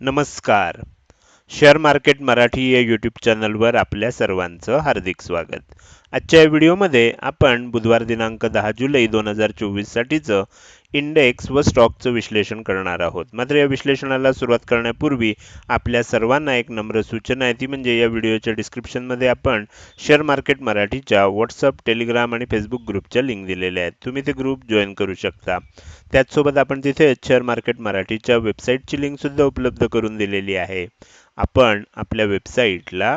नमस्कार. Share market Marathi या YouTube चॅनलवर आपल्या सर्वांचं हार्दिक स्वागत. आजच्या या व्हिडिओमध्ये आपण बुधवार दिनांक दहा जुलै दोन हजार चोवीससाठीचं इंडेक्स व स्टॉकचं विश्लेषण करणार आहोत. मात्र या विश्लेषणाला सुरुवात करण्यापूर्वी आपल्या सर्वांना एक नम्र सूचना आहे. ती म्हणजे या व्हिडिओच्या डिस्क्रिप्शनमध्ये आपण शेअर मार्केट मराठीच्या व्हॉट्सअप टेलिग्राम आणि फेसबुक ग्रुपच्या लिंक दिलेल्या आहेत. तुम्ही ते ग्रुप जॉईन करू शकता. त्याचसोबत आपण तिथे शेअर मार्केट मराठीच्या वेबसाईटची लिंकसुद्धा उपलब्ध करून दिलेली आहे. आपण आपल्या वेबसाईटला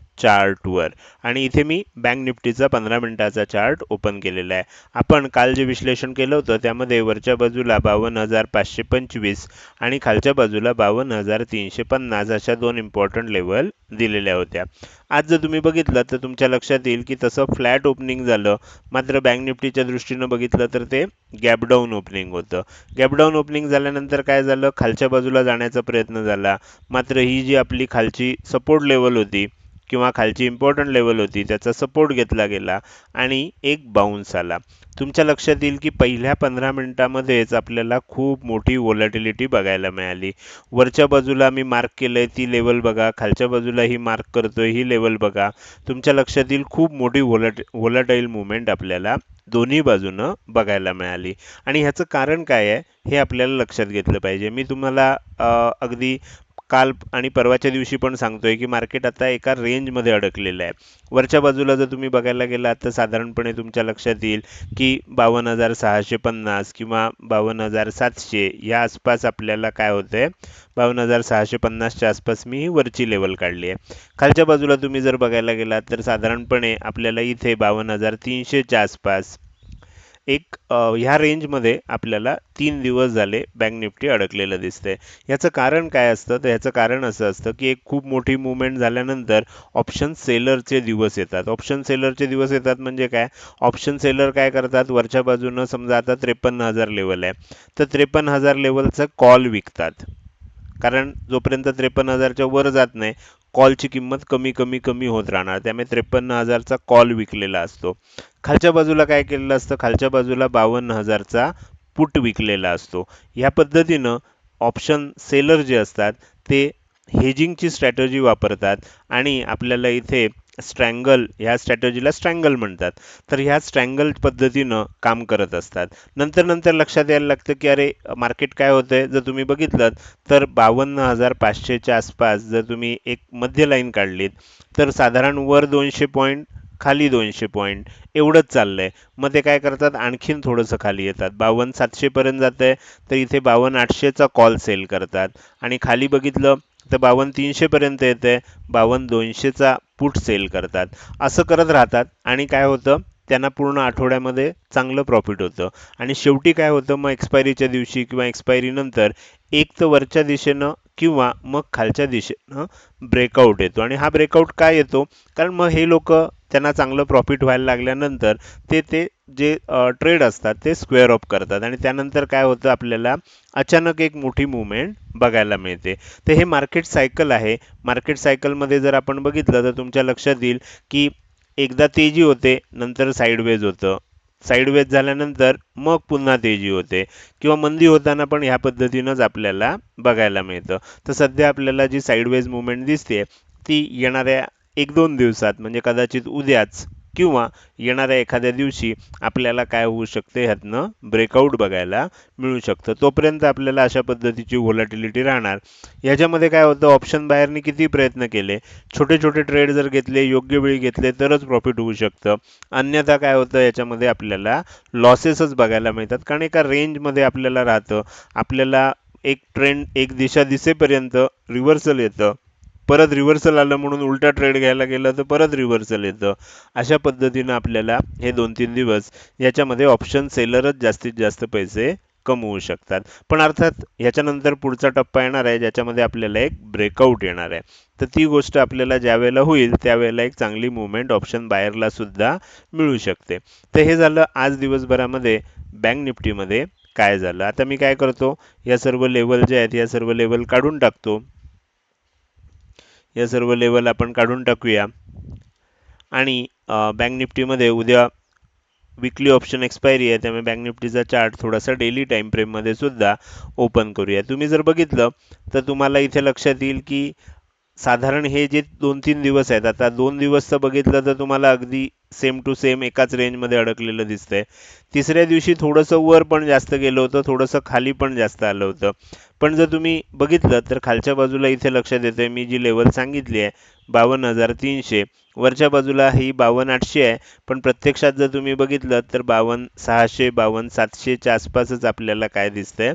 चार्टवर. आणि इथे मी बँक निफ्टीचा पंधरा मिनिटाचा चार्ट ओपन केलेला आहे. आपण काल जे विश्लेषण केलं होतं त्यामध्ये वरच्या बाजूला बावन्न हजार पाचशे पंचवीस आणि खालच्या बाजूला बावन्न हजार तीनशे पन्नास अशा दोन इम्पॉर्टंट लेवल दिलेल्या होत्या. आज जर तुम्ही बघितलं तर तुमच्या लक्षात येईल की तसं फ्लॅट ओपनिंग झालं. मात्र बँक निफ्टीच्या दृष्टीनं बघितलं तर ते गॅपडाऊन ओपनिंग होतं. गॅपडाऊन ओपनिंग झाल्यानंतर काय झालं? खालच्या बाजूला जाण्याचा प्रयत्न झाला. मात्र ही जी आपली खालची सपोर्ट लेवल होती किंवा खालची इम्पॉर्टंट लेवल होती त्याचा सपोर्ट घेतला गेला आणि एक बाउन्स आला. तुमच्या लक्षात येईल की पहिल्या पंधरा मिनिटामध्येच आपल्याला खूप मोठी वॉलॅटिलिटी बघायला मिळाली. वरच्या बाजूला मी मार्क केलंय ती लेवल बघा. खालच्या बाजूला ही मार्क करतोय ही लेवल बघा. तुमच्या लक्षात येईल खूप मोठी वोलॅट वोलॅटाईल मुवमेंट आपल्याला दोन्ही बाजूनं बघायला मिळाली. आणि ह्याचं कारण काय आहे हे आपल्याला लक्षात घेतलं पाहिजे. मी तुम्हाला अगदी काल आणि परवाच्या दिवशी पण सांगतोय की मार्केट आता एका रेंजमध्ये अडकलेलं आहे. वरच्या बाजूला जर तुम्ही बघायला गेलात तर साधारणपणे तुमच्या लक्षात येईल की बावन्न हजार सहाशे पन्नास किंवा बावन्न हजार सातशे या आसपास आपल्याला काय होतं आहे बावन्न हजार सहाशे पन्नासच्या आसपास मी ही वरची लेवल काढली आहे. खालच्या बाजूला तुम्ही जर बघायला गेलात तर साधारणपणे आपल्याला इथे बावन्न हजार तीनशेच्या आसपास एक ह्या रेंजमध्ये आपल्याला तीन दिवस झाले बँक निफ्टी अडकलेलं दिसते याचं कारण काय असतं? तर ह्याचं कारण असं असतं की एक खूप मोठी मुवमेंट झाल्यानंतर ऑप्शन सेलरचे दिवस येतात. ऑप्शन सेलरचे दिवस येतात म्हणजे काय? ऑप्शन सेलर काय करतात? वरच्या बाजूनं समजा आता त्रेपन्न हजार लेवल आहे. तर त्रेपन्न हजार लेवलचं कॉल विकतात. कारण जोपर्यंत त्रेपन्न हजारच्या वर जात नाही कॉलची किंमत कमी कमी कमी होत राहणार. त्यामुळे त्रेपन्न हजारचा कॉल विकलेला असतो. खालच्या बाजूला काय केलेलं असतं? खालच्या बाजूला बावन्न हजारचा पुट विकलेला असतो. ह्या पद्धतीनं ऑप्शन सेलर जे असतात ते हेजिंगची स्ट्रॅटजी वापरतात आणि आपल्याला इथे स्ट्रँगल ह्या स्ट्रॅटजीला स्ट्रँगल म्हणतात. तर ह्या स्ट्रँगल पद्धतीनं काम करत असतात. नंतर नंतर लक्षात यायला लागतं की अरे मार्केट काय होतं आहे जर तुम्ही बघितलं तर बावन्न हजार पाचशेच्या आसपास जर तुम्ही एक मध्य लाईन काढलीत तर साधारण वर दोनशे पॉईंट खाली दोनशे पॉईंट एवढंच चाललं आहे मग ते काय करतात? आणखीन थोडंसं खाली येतात. बावन्न सातशेपर्यंत जात आहे तर इथे बावन्न आठशेचा कॉल सेल करतात. आणि खाली बघितलं तर बावन्न तीनशेपर्यंत येते बावन्न दोनशेचा पुट सेल करतात. असं करत राहतात आणि काय होतं? त्यांना पूर्ण आठवड्यामध्ये चांगलं प्रॉफिट होतं. आणि शेवटी काय होतं? मग एक्सपायरीच्या दिवशी किंवा एक्सपायरीनंतर एक तर वरच्या दिशेनं किंवा मग खालच्या दिशेनं ब्रेकआउट येतो. आणि हा ब्रेकआउट काय येतो? कारण मग हे लोक त्यांना चांगलं प्रॉफिट व्हायला लागल्यानंतर ते ते जे ट्रेड असतात ते स्क्वेअर ऑफ करतात. आणि त्यानंतर काय होतं आपल्याला? अचानक एक मोठी मुवमेंट बघायला मिळते. तर हे मार्केट सायकल आहे. मार्केट सायकलमध्ये जर आपण बघितलं तर तुमच्या लक्षात येईल की एकदा तेजी होते नंतर साईडवेज होतं. साईडवेज झाल्यानंतर मग पुन्हा तेजी होते. किंवा मंदी होताना पण ह्या पद्धतीनंच आपल्याला बघायला मिळतं. तर सध्या आपल्याला जी साईडवेज मुवमेंट दिसते ती येणाऱ्या एक दोन दिवसात म्हणजे कदाचित उद्याच किंवा येणाऱ्या एखाद्या दिवशी आपल्याला काय होऊ शकते ह्यातनं ब्रेकआउट बघायला मिळू शकतं. तोपर्यंत आपल्याला अशा पद्धतीची व्होलॅटिलिटी राहणार. ह्याच्यामध्ये काय होतं ऑप्शन बाहेरने किती प्रयत्न केले? छोटे छोटे ट्रेड जर घेतले योग्य वेळी घेतले तरच प्रॉफिट होऊ शकतं. अन्यथा काय होतं याच्यामध्ये आपल्याला लॉसेसच बघायला मिळतात. कारण एका रेंजमध्ये आपल्याला राहतं. आपल्याला एक ट्रेंड एक दिशा दिसेपर्यंत रिव्हर्सल येतं. परत रिव्हर्सल आलं म्हणून उलटा ट्रेड घ्यायला गेलं तर परत रिव्हर्सल येतं. अशा पद्धतीनं आपल्याला हे दोन तीन दिवस याच्यामध्ये ऑप्शन सेलरच जास्तीत जास्त पैसे कमवू शकतात. पण अर्थात ह्याच्यानंतर पुढचा टप्पा येणार आहे ज्याच्यामध्ये आपल्याला एक ब्रेकआउट येणार आहे. तर ती गोष्ट आपल्याला ज्यावेळेला होईल त्यावेळेला एक चांगली मुवमेंट ऑप्शन बाहेरला सुद्धा मिळू शकते. तर हे झालं आज दिवसभरामध्ये बँक निफ्टीमध्ये काय झालं. आता मी काय करतो? या सर्व लेवल जे आहेत या सर्व लेवल काढून टाकतो. या सर्व लेवल आपण काढून टाकूया. आणि बँक निफ्टीमध्ये उद्या विकली ऑप्शन एक्सपायरी आहे त्यामुळे बँक निफ्टीचा चार्ट थोडासा डेली टाईम फ्रेममध्ये सुद्धा ओपन करूया. तुम्ही जर बघितलं तर तुम्हाला इथे लक्षात येईल की साधारण हे जे दोन तीन दिवस आहेत आता दोन दिवसचं बघितलं तर तुम्हाला अगदी सेम टू सेम एकाच रेंजमध्ये अडकलेलं दिसतंय. तिसऱ्या दिवशी थोडंसं वर पण जास्त गेलं होतं थोडंसं खाली पण जास्त आलं होतं. पण जर तुम्ही बघितलं तर खालच्या बाजूला इथे लक्षात येते मी जी लेवल सांगितली आहे बावन्न हजार तीनशे. वरच्या बाजूला ही बावन्न आठशे आहे पण प्रत्यक्षात जर तुम्ही बघितलं तर बावन्न सहाशे बावन्न सातशेच्या आसपासच आपल्याला काय दिसतंय?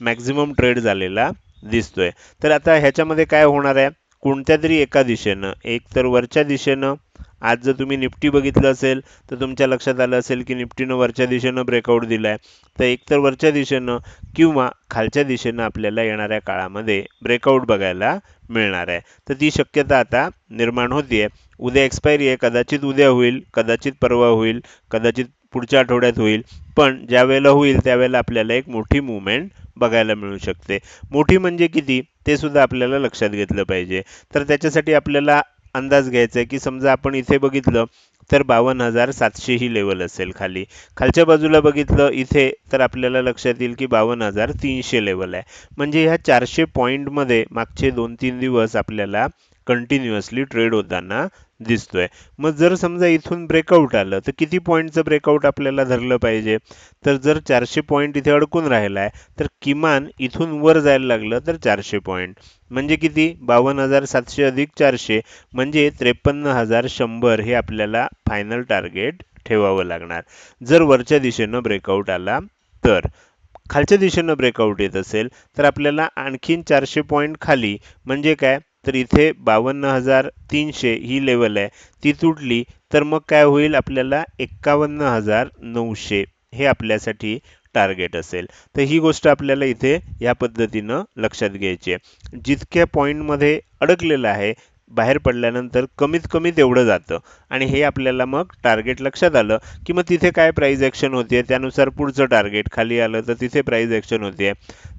मॅक्झिमम ट्रेड झालेला दिसतोय. तर आता ह्याच्यामध्ये काय होणार आहे? कोणत्या तरी एका दिशेनं एक तर वरच्या दिशेनं आज जर तुम्ही निफ्टी बघितलं असेल तर तुमच्या लक्षात आलं असेल की निफ्टीनं वरच्या दिशेनं ब्रेकआउट दिला आहे तर एकतर वरच्या दिशेनं किंवा खालच्या दिशेनं आपल्याला येणाऱ्या काळामध्ये ब्रेकआउट बघायला मिळणार आहे. तर ती शक्यता आता निर्माण होतीये. उद्या एक्सपायरी आहे कदाचित उद्या होईल कदाचित परवा होईल कदाचित पुढच्या आठवड्यात होईल. पण ज्यावेळेला होईल त्यावेळेला आपल्याला एक मोठी मुवमेंट बघायला मिळू शकते. मोठी म्हणजे किती? ते सुद्धा आपल्याला लक्षात घेतलं पाहिजे. तर त्याच्यासाठी आपल्याला अंदाज घ्यायचा आहे की समजा आपण इथे बघितलं तर बावन्न हजार सातशे ही लेवल असेल खाली. खालच्या बाजूला बघितलं इथे तर आपल्याला लक्षात येईल की बावन्न हजार तीनशे लेवल आहे. म्हणजे ह्या चारशे पॉईंटमध्ये मागचे दोन तीन दिवस आपल्याला कंटिन्युअसली ट्रेड होताना दिसतोय. मग जर समजा इथून ब्रेकआउट आलं तर किती पॉईंटचं ब्रेकआउट आपल्याला धरलं पाहिजे? तर जर चारशे पॉईंट इथे अडकून राहिला आहे तर किमान इथून वर जायला लागलं तर चारशे पॉईंट म्हणजे किती? बावन्न हजार सातशे अधिक चारशे. म्हणजे त्रेपन्न हजार शंभर हे आपल्याला फायनल टार्गेट ठेवावं लागणार. जर वरच्या दिशेनं ब्रेकआउट आला तर. खालच्या दिशेनं ब्रेकआउट येत असेल तर आपल्याला आणखीन चारशे पॉईंट खाली. म्हणजे काय? तर इथे बावन्न हजार तीनशे ही लेवल आहे. ती तुटली तर मग काय होईल? आपल्याला एक्कावन्न हजार नऊशे हे आपल्यासाठी टार्गेट असेल. तर ही गोष्ट आपल्याला इथे या पद्धतीनं लक्षात घ्यायची आहे. जितक्या पॉईंटमध्ये अडकलेलं आहे बाहेर पडल्यानंतर कमीत कमी तेवढं जातं. आणि हे आपल्याला मग टार्गेट लक्षात आलं की मग तिथे काय प्राईज ॲक्शन होते त्यानुसार पुढचं टार्गेट खाली आलं तर तिथे प्राईज ॲक्शन होते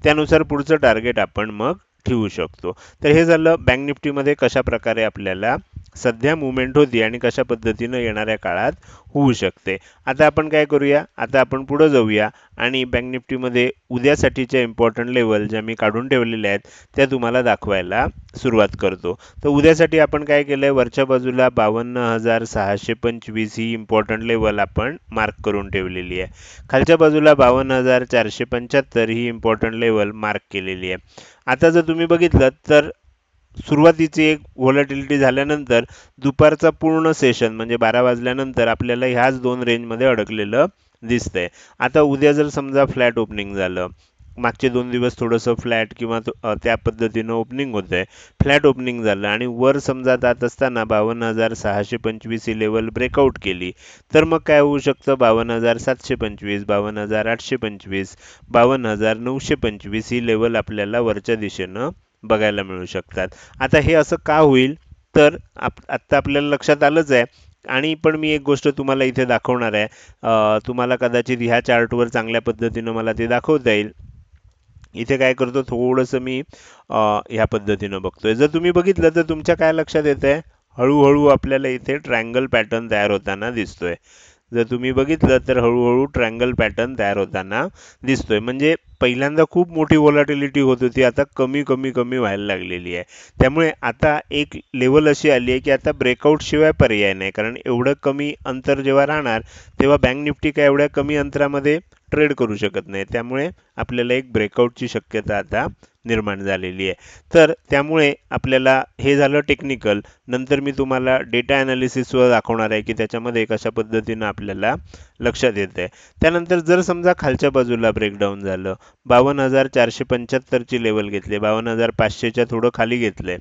त्यानुसार पुढचं टार्गेट आपण मग ठेवू शकतो. तर हे झालं बँक निफ्टीमध्ये कशा प्रकारे आपल्याला सध्या मुवमेंट होती आणि कशा पद्धतीनं येणाऱ्या काळात होऊ शकते. आता आपण काय करूया? आता आपण पुढं जाऊया. आणि बँक निफ्टीमध्ये उद्यासाठीच्या इम्पॉर्टंट लेवल ज्या मी काढून ठेवलेल्या आहेत त्या तुम्हाला दाखवायला सुरुवात करतो. तर उद्यासाठी आपण काय केलं आहे वरच्या बाजूला बावन्न हजार सहाशे पंचवीस ही इम्पॉर्टंट लेवल आपण मार्क करून ठेवलेली आहे. खालच्या बाजूला बावन्न हजार चारशे पंच्याहत्तर ही इम्पॉर्टंट लेवल मार्क केलेली आहे. आता जर तुम्ही बघितलं तर सुरुवातीची एक व्हॉलॅटिलिटी झाल्यानंतर दुपारचा पूर्ण सेशन म्हणजे बारा वाजल्यानंतर आपल्याला ह्याच दोन रेंजमध्ये अडकलेलं दिसतंय. आता उद्या जर समजा फ्लॅट ओपनिंग झालं मागचे दोन दिवस थोडंसं फ्लॅट किंवा त्या पद्धतीनं ओपनिंग होत आहे फ्लॅट ओपनिंग झालं आणि वर समजा जात असताना बावन्न हजार सहाशे पंचवीस ही लेवल ब्रेकआउट केली तर मग काय होऊ शकतं? बावन्न हजार सातशे पंचवीस बावन्न हजार आठशे पंचवीस बावन्न हजार नऊशे पंचवीस ही लेवल आपल्याला वरच्या दिशेनं बघायला मिळू शकतात. आता हे असं का होईल? तर आप आत्ता आपल्याला लक्षात आलंच आहे आणि पण मी एक गोष्ट तुम्हाला इथे दाखवणार आहे. तुम्हाला कदाचित ह्या चार्टवर चांगल्या पद्धतीनं मला ते दाखवता येईल. इथे काय करतो थोडंसं मी ह्या पद्धतीनं बघतोय. जर तुम्ही बघितलं तर तुमच्या काय लक्षात येत आहे हळूहळू आपल्याला इथे ट्रायंगल पॅटर्न तयार होताना दिसतोय. जर तुम्ही बघितलं तर हळूहळू ट्रँगल पॅटर्न तयार होताना दिसतोय. म्हणजे पहिल्यांदा खूप मोठी व्हॉलॅटिलिटी होत होती आता कमी कमी कमी व्हायला लागलेली आहे. त्यामुळे आता एक लेवल अशी आली आहे की आता ब्रेकआउट शिवाय पर्याय नाही. कारण एवढं कमी अंतर जेव्हा राहणार तेव्हा बँक निफ्टी काय एवढ्या कमी अंतरामध्ये ट्रेड करू शकत नाही. त्यामुळे आपल्याला एक ब्रेकआउटची शक्यता आता निर्माण झालेली आहे. तर त्यामुळे आपल्याला हे झालं टेक्निकल नंतर मी तुम्हाला डेटा ॲनालिसिसवर दाखवणार आहे की त्याच्यामध्ये कशा पद्धतीनं आपल्याला लक्षात येतं आहे त्यानंतर जर समजा खालच्या बाजूला ब्रेकडाऊन झालं बावन्न हजार चारशे पंच्याहत्तरची लेवल घेतली बावन्न हजार पाचशेच्या थोडं खाली घेतलंय.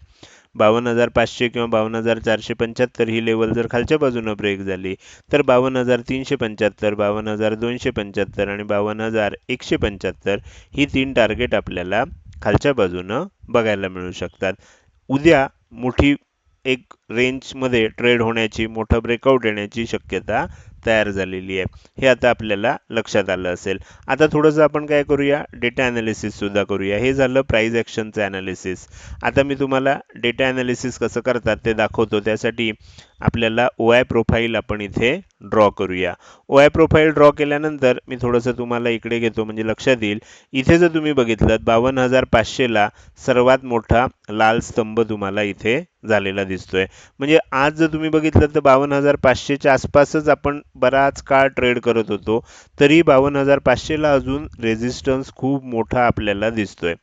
बावन्न हजार पाचशे किंवा बावन्न हजार चारशे पंच्याहत्तर ही लेवल जर खालच्या बाजूनं ब्रेक झाली तर बावन्न हजार तीनशे पंच्याहत्तर बावन्न हजार दोनशे पंच्याहत्तर आणि बावन्न हजार एकशे पंच्याहत्तर ही तीन टार्गेट आपल्याला खालच्या बाजूनं बघायला मिळू शकतात. उद्या मोठी एक रेंजमध्ये ट्रेड होण्याची मोठं ब्रेकआउट येण्याची शक्यता तयार झालेली आहे. हे आता आपल्याला लक्षात आलं असेल. आता थोडंसं आपण काय करूया? डेटा ॲनालिसिस सुद्धा करूया. हे झालं प्राईज ॲक्शनचं ॲनालिसिस आता मी तुम्हाला डेटा ॲनालिसिस कसं करतात ते दाखवतो. त्यासाठी आपल्याला ओ आय प्रोफाईल आपण इथे ड्रॉ करूया. ओ आय प्रोफाईल ड्रॉ केल्यानंतर मी थोडंसं तुम्हाला इकडे घेतो म्हणजे लक्षात येईल. इथे जर तुम्ही बघितलं बावन्न हजार पाचशेला सर्वात मोठा लाल स्तंभ तुम्हाला इथे झालेला दिसतोय. म्हणजे आज जर तुम्ही बघितलं तर बावन्न हजार पाचशेच्या आसपासच आपण बराच काळ ट्रेड करत होतो तरी बावन्न हजार पाचशेला अजून रेझिस्टन्स खूप मोठा आपल्याला दिसतोय.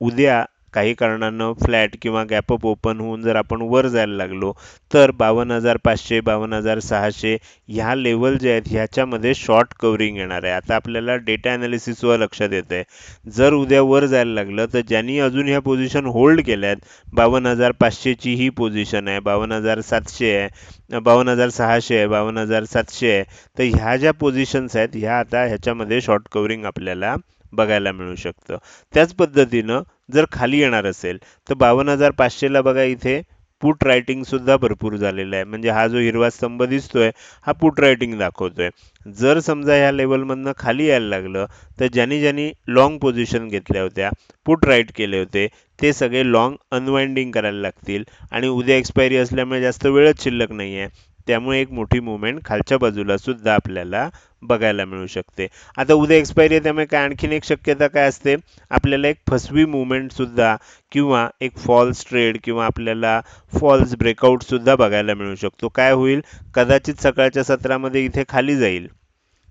उद्या काही कारणानं फ्लॅट किंवा गॅपअप ओपन होऊन जर आपण वर जायला लागलो तर बावन्न हजार पाचशे बावन्न हजार सहाशे ह्या लेवल जे आहेत ह्याच्यामध्ये शॉर्ट कवरिंग येणार आहे. आता आपल्याला डेटा ॲनालिसिसवर लक्षात येतं आहे. जर उद्या वर जायला लागलं तर ज्यांनी अजून ह्या पोझिशन होल्ड केल्या आहेत बावन्न हजार पाचशेची ही पोझिशन आहे बावन्न हजार सातशे आहे बावन्न हजार सहाशे आहे बावन्न हजार सातशे आहे तर ह्या ज्या पोझिशन्स आहेत ह्या आता ह्याच्यामध्ये शॉर्ट कवरिंग आपल्याला बघायला मिळू शकतं. त्याच पद्धतीनं जर खाली येणार असेल तर बावन्न हजार पाचशेला बघा इथे पुट रायटिंगसुद्धा भरपूर झालेला आहे. म्हणजे हा जो हिरवा स्तंभ दिसतोय हा पुट रायटिंग दाखवतोय. जर समजा ह्या लेवलमधनं खाली यायला लागलं तर ज्यांनी ज्यांनी लाँग पोझिशन घेतल्या होत्या पुट राईट केले होते ते सगळे लाँग अनवाइंडिंग करायला लागतील. आणि उद्या एक्सपायरी असल्यामुळे जास्त वेळच शिल्लक नाही आहे त्यामुळे एक मोठी मुवमेंट खालच्या बाजूला सुद्धा आपल्याला बघायला मिळू शकते. आता उद्या एक्सपायरी आहे त्यामुळे काय आणखीन एक शक्यता काय असते? आपल्याला एक फसवी मुवमेंट सुद्धा किंवा एक फॉल्स ट्रेड किंवा आपल्याला फॉल्स ब्रेकआउट सुद्धा बघायला मिळू शकतो. काय होईल? कदाचित सकाळच्या सत्रामध्ये इथे खाली जाईल.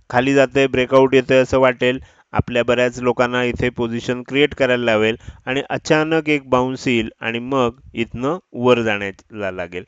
खाली जाते ब्रेकआउट येतंय असं वाटेल. आपल्या बऱ्याच लोकांना इथे पोझिशन क्रिएट करायला लावेल आणि अचानक एक बाउन्स येईल आणि मग इथनं वर जाण्याला लागेल.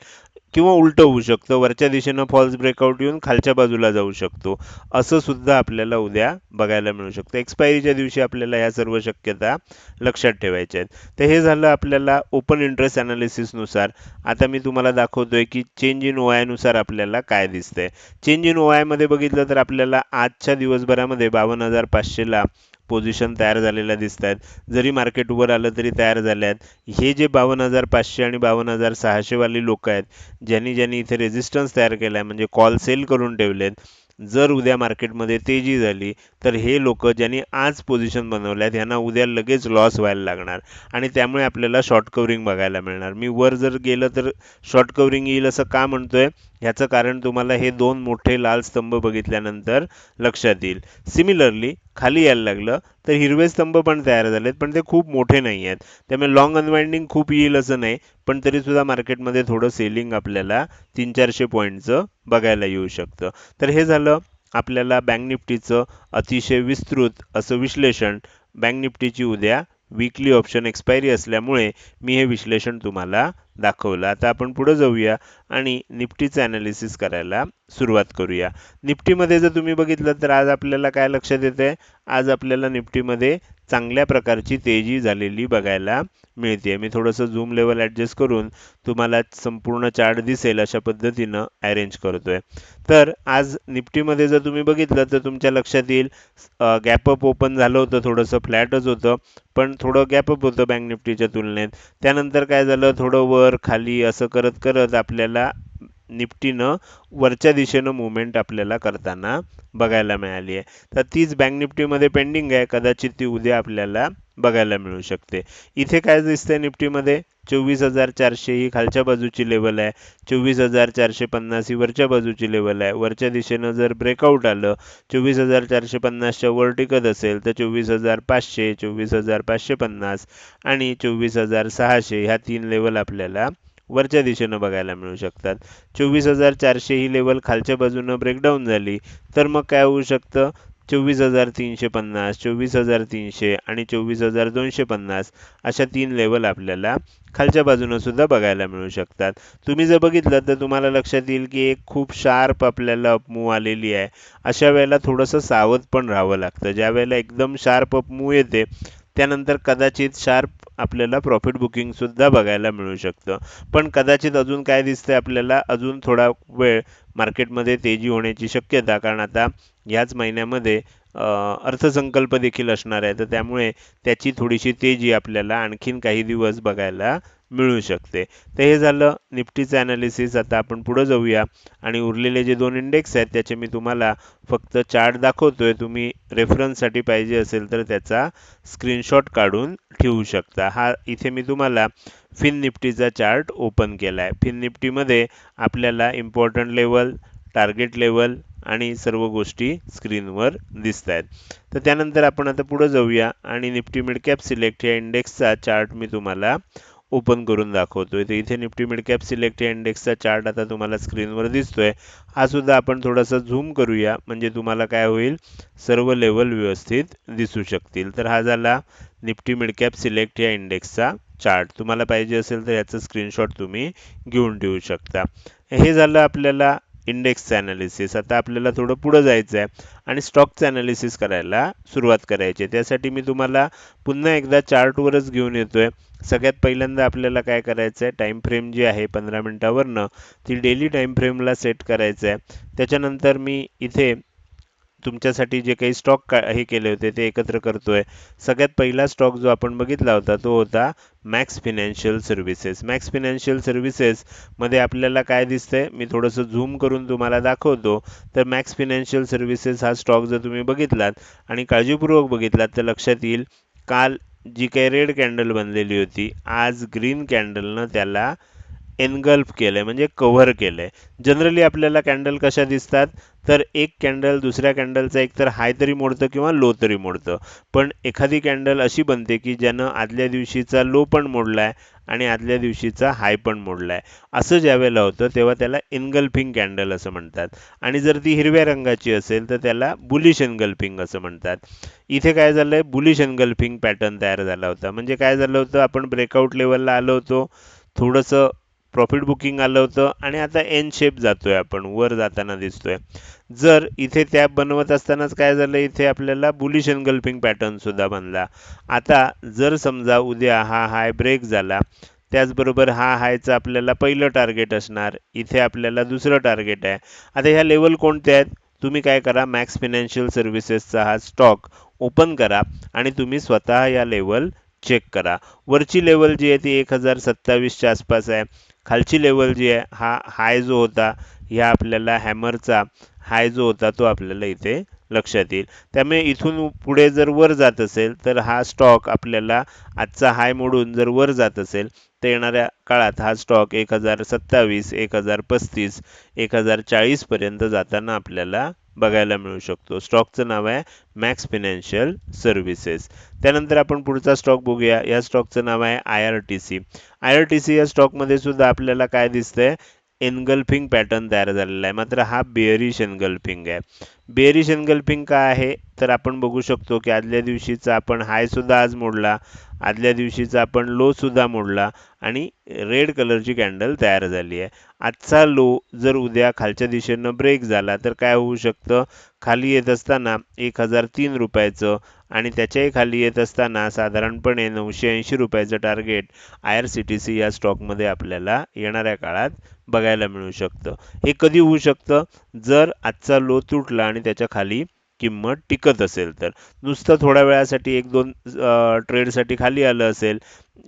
किंवा उलटं होऊ शकतं. वरच्या दिशेनं फॉल्स ब्रेकआउट येऊन खालच्या बाजूला जाऊ शकतो. असं सुद्धा आपल्याला उद्या बघायला मिळू शकतं. एक्सपायरीच्या दिवशी आपल्याला या सर्व शक्यता लक्षात ठेवायच्या आहेत. तर हे झालं आपल्याला ओपन इंटरेस्ट अनालिसिसनुसार आता मी तुम्हाला दाखवतोय की चेंज इन ओ आपल्याला काय दिसतंय. चेंज इन ओ बघितलं तर आपल्याला आजच्या दिवसभरामध्ये बावन्न हजार पाचशेला पोझिशन तयार झालेल्या दिसत आहेत जरी मार्केट वर आलं तरी तयार झाले आहेत हे जे बावन्न हजार पाचशे आणि बावन्न हजार सहाशेवाली लोक आहेत ज्यांनी ज्यांनी इथे रेझिस्टन्स तयार केला आहे म्हणजे कॉल सेल करून ठेवलेत जर उद्या मार्केटमध्ये तेजी झाली तर हे लोक ज्यांनी आज पोझिशन बनवल्यात ह्यांना उद्या लगेच लॉस व्हायला लागणार. आणि त्यामुळे आपल्याला शॉर्ट कवरिंग बघायला मिळणार. मी वर जर गेलं तर शॉर्ट कवरिंग येईल असं का म्हणतोय? ह्याचं कारण तुम्हाला हे दोन मोठे लाल स्तंभ बघितल्यानंतर लक्षात येईल. सिमिलरली खाली यायला लागलं तर हिरवे स्तंभ पण तयार झालेत पण ते खूप मोठे नाही आहेत. त्यामुळे लॉंग अनवाइंडिंग खूप येईल असं नाही पण तरी सुद्धा मार्केटमध्ये थोडं सेलिंग आपल्याला तीन चारशे पॉईंटचं बघायला येऊ शकतं. तर हे झालं आपल्याला बँक निफ्टीचं अतिशय विस्तृत असं विश्लेषण. बँक निफ्टीची उद्या वीकली ऑप्शन एक्सपायरी असल्यामुळे मी हे विश्लेषण तुम्हाला दाखवलं. आता आपण पुढे जाऊया आणि निफ्टीचं ॲनालिसिस करायला सुरुवात करूया. निफ्टीमध्ये जर तुम्ही बघितलं तर आज आपल्याला काय लक्षात येतं आज आपल्याला निफ्टीमध्ये चांगल्या प्रकारची तेजी झालेली बघायला मिळते मी थोडंसं झूम लेवल ॲडजस्ट करून तुम्हाला संपूर्ण चार्ट दिसेल अशा पद्धतीनं अरेंज करतोय. तर आज निफ्टीमध्ये जर तुम्ही बघितलं तर तुमच्या लक्षात येईल गॅपअप ओपन झालं होतं थोडंसं फ्लॅटच होतं पण थोडं गॅपअप होतं बँक निफ्टीच्या तुलनेत. त्यानंतर काय झालं? थोडं वर खाली असं करत करत आपल्याला निफ्टीनं वरच्या दिशेनं मुवमेंट आपल्याला करताना बघायला मिळाली आहे. तर तीच बँक निफ्टीमध्ये पेंडिंग आहे. कदाचित ती उद्या आपल्याला बघायला मिळू शकते. इथे काय दिसतंय निफ्टीमध्ये? चोवीस हजार चारशे ही खालच्या बाजूची लेवल आहे. चोवीस हजार चारशे पन्नास ही वरच्या बाजूची लेवल आहे. वरच्या दिशेनं जर ब्रेकआउट आलं चोवीस हजार चारशे पन्नासच्या वर टिकत असेल तर चोवीस हजार पाचशे चोवीस हजार पाचशे पन्नास आणि चोवीस हजार सहाशे ह्या तीन लेवल आपल्याला वरच्या दिशेनं बघायला मिळू शकतात. चोवीस हजार चारशे ही लेवल खालच्या बाजूनं ब्रेकडाऊन झाली तर मग काय होऊ शकतं? चोवीस हजार तीनशे पन्नास चोवीस हजार तीनशे आणि चोवीस हजार दोनशे पन्नास अशा तीन लेवल आपल्याला खालच्या बाजूनं सुद्धा बघायला मिळू शकतात. तुम्ही जर बघितलं तर तुम्हाला लक्षात येईल की एक खूप शार्प आपल्याला अपमूव आलेली आहे. अशा वेळेला थोडंसं सावध पण राहावं लागतं. ज्या वेळेला एकदम शार्प अपमूव येते त्यानंतर कदाचित शार्प आपल्याला प्रॉफिट बुकिंग सुद्धा बघायला मिळू शकतं. पण कदाचित अजून काय दिसतंय आपल्याला? अजून थोडा वेळ मार्केटमध्ये तेजी होण्याची शक्यता कारण आता याच महिन्यामध्ये अर्थसंकल्प देखील असणार आहे. तर त्यामुळे त्याची थोडीशी तेजी आपल्याला आणखीन काही दिवस बघायला मिळू शकते. तर हे झालं निफ्टीचं ॲनालिसिस आता आपण पुढं जाऊया. आणि उरलेले जे दोन इंडेक्स आहेत त्याचे मी तुम्हाला फक्त चार्ट दाखवतोय. तुम्ही रेफरन्ससाठी पाहिजे असेल तर त्याचा स्क्रीनशॉट काढून ठेवू शकता. हा इथे मी तुम्हाला फिन निफ्टीचा चार्ट ओपन केला आहे फिन निफ्टीमध्ये आपल्याला इम्पॉर्टंट लेवल टार्गेट लेवल आणि सर्व गोष्टी स्क्रीनवर दिसत आहेत तर त्यानंतर आपण आता पुढे जाऊया आणि निफ्टी मिड कॅप सिलेक्ट या इंडेक्सचा चार्ट मी तुम्हाला ओपन करून दाखवतोय. तर इथे निफ्टी मिड कॅप सिलेक्ट या इंडेक्सचा चार्ट आता तुम्हाला स्क्रीनवर दिसतोय. हा सुद्धा आपण थोडासा झूम करूया म्हणजे तुम्हाला काय होईल? सर्व लेवल व्यवस्थित दिसू शकतील. तर हा झाला निफ्टी मिड कॅप सिलेक्ट या इंडेक्सचा चार्ट तुम्हाला पाहिजे असेल तर याचं स्क्रीनशॉट तुम्ही घेऊन ठेवू शकता. हे झालं आपल्याला इंडेक्सचं ॲनालिसिस आता आपल्याला थोडं पुढं जायचं आहे आणि स्टॉकचं ॲनालिसिस करायला सुरुवात करायची आहे. त्यासाठी मी तुम्हाला पुन्हा एकदा चार्टवरच घेऊन येतो आहे सगळ्यात पहिल्यांदा आपल्याला काय करायचं आहे टाईम फ्रेम जी आहे पंधरा मिनटावरनं ती डेली टाईम फ्रेमला सेट करायचं आहे त्याच्यानंतर मी इथे तुमच्यासाठी जे काही स्टॉक का हे केले होते ते एकत्र करतो आहे सगळ्यात पहिला स्टॉक जो आपण बघितला होता तो होता Max Financial Services Max Financial सर्व्हिसेसमध्ये आपल्याला काय दिसतंय? मी थोडंसं झूम करून तुम्हाला दाखवतो. तर मॅक्स फिनॅन्शियल सर्व्हिसेस हा स्टॉक जर तुम्ही बघितलात आणि काळजीपूर्वक बघितलात तर लक्षात येईल काल जी काही रेड कॅन्डल बनलेली होती आज ग्रीन कॅन्डलनं त्याला एनगल्फ केलं आहे म्हणजे कव्हर आहे जनरली आपल्याला कॅन्डल कशा दिसतात? तर एक कॅन्डल दुसऱ्या कॅन्डलचा एक तर हाय तरी मोडतं किंवा लो तरी मोडतं. पण एखादी कॅन्डल अशी बनते की ज्यानं आदल्या दिवशीचा लो पण मोडला आहे आणि आदल्या दिवशीचा हाय पण मोडला आहे असं ज्यावेळेला होतं तेव्हा त्याला एनगल्फिंग कॅन्डल असं म्हणतात. आणि जर ती हिरव्या रंगाची असेल तर त्याला बुलिश एनगल्फिंग असं म्हणतात. इथे काय झालं आहे बुलिश एनगल्फिंग पॅटर्न तयार झाला होता. म्हणजे काय झालं होतं? आपण ब्रेकआउट लेवलला आलो होतो. थोडंसं प्रॉफिट बुकिंग आलं होतं आणि आता एन शेप जातोय आपण वर जाताना दिसतोय. जर इथे त्या बनवत असतानाच काय झालं इथे आपल्याला बुलिश एनगल्पिंग पॅटर्न सुद्धा बनला. आता जर समजा उद्या हा हाय ब्रेक झाला त्याचबरोबर हा हायचं आपल्याला पहिलं टार्गेट असणार इथे आपल्याला दुसरं टार्गेट आहे. आता ह्या लेवल कोणत्या आहेत? तुम्ही काय करा मॅक्स फिनान्शियल सर्व्हिसेसचा हा स्टॉक ओपन करा आणि तुम्ही स्वतः या लेवल चेक करा. वरची लेवल जी आहे ती एक हजार सत्तावीसच्या आसपास आहे. खालची लेवल जी आहे हा हाय जो होता ह्या आपल्याला हॅमरचा हाय जो होता तो आपल्याला इथे लक्षात येईल. त्यामुळे इथून पुढे जर वर जात असेल तर हा स्टॉक आपल्याला आजचा हाय मोडून जर वर जात असेल तर येणाऱ्या काळात हा स्टॉक एक हजार सत्तावीस एक हजार पस्तीस एक हजार चाळीसपर्यंत जाताना आपल्याला बघायला मिळू शकतो. स्टॉकचं नाव आहे मॅक्स फिनान्शियल सर्व्हिसेस. त्यानंतर आपण पुढचा स्टॉक बघूया. या स्टॉकचं नाव आहे I R T C. I R T C या स्टॉकमध्ये सुद्धा आपल्याला काय दिसतंय? एनगल्फिंग पॅटर्न तयार झालेला आहे. मात्र हा बेअरिश एनगल्फिंग आहे. बेअरिश एनगल्फिंग काय आहे? तर आपण बघू शकतो की आदल्या दिवशीचा आपण हाय सुद्धा आज मोडला. आदल्या दिवशीचा आपण लो सुद्धा मोडला आणि रेड कलरची कॅन्डल तयार झाली आहे. आजचा लो जर उद्या खालच्या दिशेनं ब्रेक झाला तर काय होऊ शकतं? खाली येत असताना एक हजार तीन रुपयाचं आणि त्याच्याही खाली येत असताना साधारणपणे नऊशे ऐंशी रुपयाचं target I R C T C या स्टॉकमध्ये आपल्याला येणाऱ्या काळात बघायला मिळू शकतं. हे कधी होऊ शकतं? जर आजचा लो तुटला आणि त्याच्याखाली किंमत टिकत असेल तर. नुसतं थोड्या वेळासाठी एक दोन ट्रेडसाठी खाली आलं असेल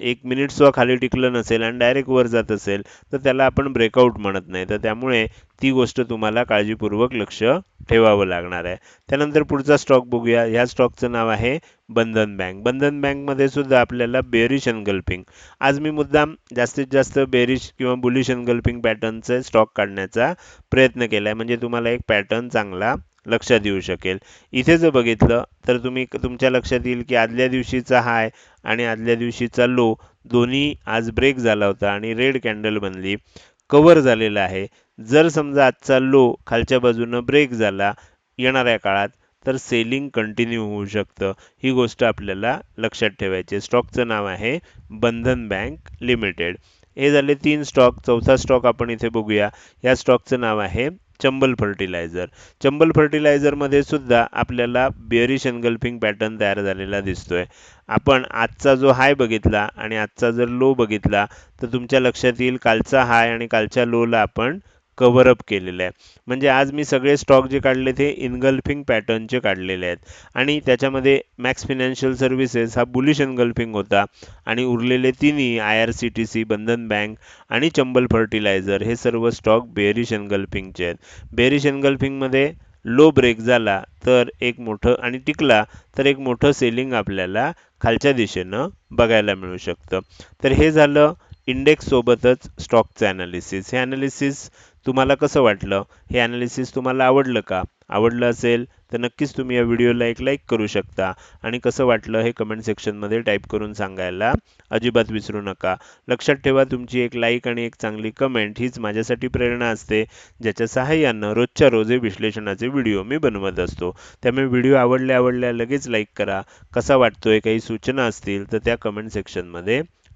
एक मिनिट सुद्धा खाली टिकलं नसेल आणि डायरेक्ट वर जात असेल तर त्याला आपण ब्रेकआउट म्हणत नाही. तर त्यामुळे ती गोष्ट तुम्हाला काळजीपूर्वक लक्ष ठेवावं लागणार आहे. त्यानंतर पुढचा स्टॉक बघूया. ह्या स्टॉकचं नाव आहे बंधन बँक. बंधन बँकमध्ये सुद्धा आपल्याला बेरिश अनगल्पिंग आज मी मुद्दाम जास्तीत जास्त बेरिश किंवा बुलिश अनगल्पिंग पॅटर्नचे स्टॉक काढण्याचा प्रयत्न केला आहे म्हणजे तुम्हाला एक पॅटर्न चांगला लक्षात येऊ शकेल. इथे जर बघितलं तर तुम्ही तुमच्या लक्षात येईल की आदल्या दिवशीचा हाय आणि आदल्या दिवशीचा लो दोन्ही आज ब्रेक झाला होता आणि रेड कॅन्डल बनली. कव्हर झालेला आहे. जर समजा आजचा लो खालच्या बाजूनं ब्रेक झाला येणाऱ्या काळात तर सेलिंग कंटिन्यू होऊ शकतं. ही गोष्ट आपल्याला लक्षात ठेवायची स्टॉकचं नाव आहे बंधन बँक लिमिटेड. हे झाले तीन स्टॉक चौथा स्टॉक आपण इथे बघूया. या स्टॉकचं नाव आहे चंबल फर्टिलायझर. चंबल फर्टिलायझरमध्ये सुद्धा आपल्याला बेअरिश एनगल्फिंग पॅटर्न तयार झालेला दिसतोय. आपण आजचा जो हाय बघितला आणि आजचा जर लो बघितला तर तुमच्या लक्षात येईल कालचा हाय आणि कालच्या लोला आपण कव्हरअप केलेलं आहे. म्हणजे आज मी सगळे स्टॉक जे काढले ते इनगल्फिंग पॅटर्नचे काढलेले आहेत. आणि त्याच्यामध्ये मॅक्स फिनान्शियल सर्व्हिसेस हा बुलिश इनगल्फिंग होता. आणि उरलेले तिन्ही I R C T C Bandhan bank आणि चंबल फर्टिलायझर हे सर्व स्टॉक बेरिश एनगल्फिंगचे आहेत. बेरिश एनगल्फिंगमध्ये लो ब्रेक झाला तर एक मोठं आणि टिकला तर एक मोठं सेलिंग आपल्याला खालच्या दिशेनं बघायला मिळू शकतं. तर हे झालं इंडेक्स सोबतच स्टॉकचं ॲनालिसिस हे ॲनालिसिस तुम्हाला कसं वाटलं? हे ॲनालिसिस तुम्हाला आवडलं का? आवडलं असेल तर नक्कीच तुम्ही या व्हिडिओला एक लाईक करू शकता. आणि कसं वाटलं हे कमेंट सेक्शनमध्ये टाईप करून सांगायला अजिबात विसरू नका. लक्षात ठेवा तुमची एक लाईक आणि एक चांगली कमेंट हीच माझ्यासाठी प्रेरणा असते ज्याच्या सहाय्यानं रोजच्या रोज हे विश्लेषणाचे व्हिडिओ मी बनवत असतो. त्यामुळे व्हिडिओ आवडल्या आवडल्या लगेच लाईक करा. कसा वाटतोय काही सूचना असतील तर त्या कमेंट सेक्शनमध्ये